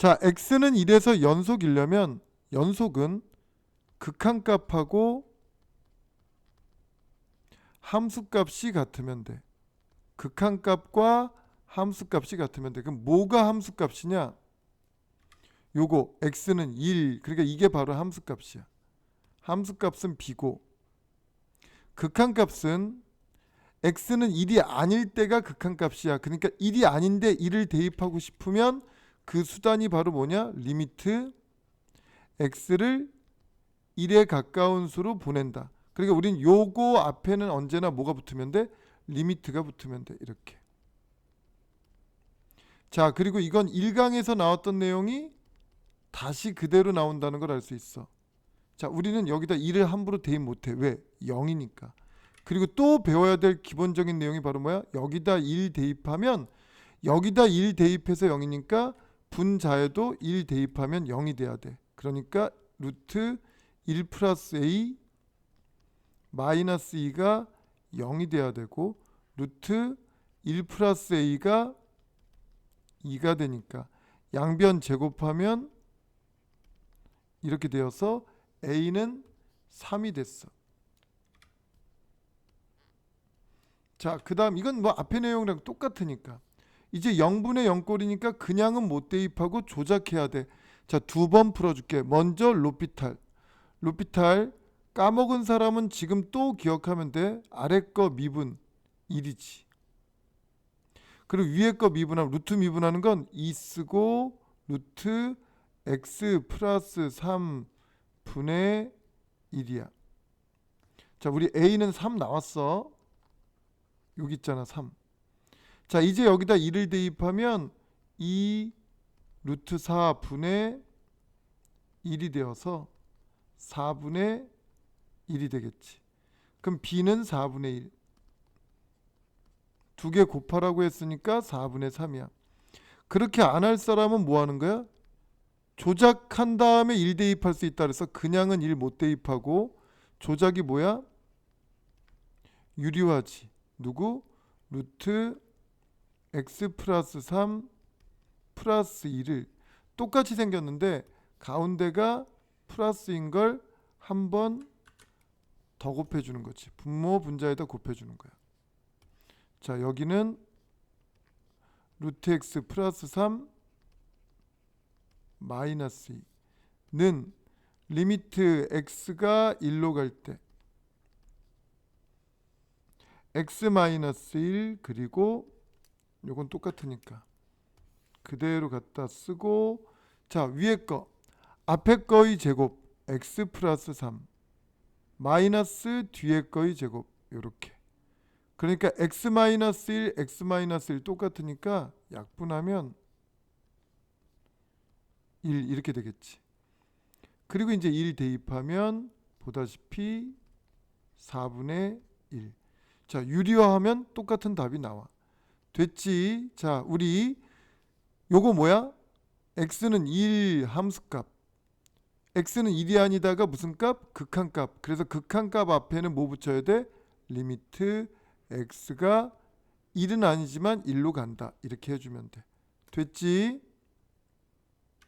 자, x는 1에서 연속이려면 연속은 극한값하고 함수값이 같으면 돼. 극한값과 함수값이 같으면 돼. 그럼 뭐가 함수값이냐? 요거 x는 1. 그러니까 이게 바로 함수값이야. 함수값은 b고 극한값은 x는 1이 아닐 때가 극한값이야. 그러니까 1이 아닌데 1을 대입하고 싶으면 그 수단이 바로 뭐냐? 리미트 x를 1에 가까운 수로 보낸다. 그러니까 우린 요거 앞에는 언제나 뭐가 붙으면 돼? 리미트가 붙으면 돼. 이렇게. 자, 그리고 이건 1강에서 나왔던 내용이 다시 그대로 나온다는 걸 알 수 있어. 자, 우리는 여기다 1을 함부로 대입 못 해. 왜? 0이니까. 그리고 또 배워야 될 기본적인 내용이 바로 뭐야? 여기다 1 대입하면 여기다 1 대입해서 0이니까 분자에도 1 대입하면 0이 돼야 돼. 그러니까 루트 1 플러스 a 마이너스 2가 0이 돼야 되고 루트 1 플러스 a가 2가 되니까 양변 제곱하면 이렇게 되어서 a는 3이 됐어. 자, 그 다음 이건 뭐 앞에 내용이랑 똑같으니까 이제 0분의 0꼴이니까 그냥은 못 대입하고 조작해야 돼. 자, 두 번 풀어줄게. 먼저 로피탈. 로피탈 까먹은 사람은 지금 또 기억하면 돼. 아래 거 미분 1이지. 그리고 위에 거 미분하면 루트 미분하는 건 2 쓰고 루트 x 플러스 3분의 1이야. 자, 우리 a는 3 나왔어. 여기 있잖아, 3. 자, 이제 여기다 2를 대입하면 2 루트 4분의 1이 되어서 4분의 1이 되겠지. 그럼 b는 4분의 1. 두 개 곱하라고 했으니까 4분의 3이야. 그렇게 안 할 사람은 뭐 하는 거야? 조작한 다음에 1 대입할 수 있다 그래서 그냥은 1 못 대입하고 조작이 뭐야? 유리화지. 누구? 루트 x 플러스 3 플러스 2를 똑같이 생겼는데 가운데가 플러스인 걸 한 번 더 곱해주는 거지. 분모 분자에다 곱해주는 거야. 자 여기는 루트 x 플러스 3 마이너스 2는 리미트 x가 1로 갈 때 x 마이너스 1 그리고 요건 똑같으니까. 그대로 갖다 쓰고 자 위에 거. 앞에 거의 제곱 x 플러스 3 마이너스 뒤에 거의 제곱. 요렇게. 그러니까 x 마이너스 1 x 마이너스 1 똑같으니까 약분하면 1 이렇게 되겠지. 그리고 이제 1 대입하면 보다시피 4분의 1 자, 유리화하면 똑같은 답이 나와. 됐지? 자, 우리 요거 뭐야? x는 1 함수값. x는 1이 아니다가 무슨 값? 극한값. 그래서 극한값 앞에는 뭐 붙여야 돼? 리미트 x가 1은 아니지만 1로 간다. 이렇게 해주면 돼. 됐지?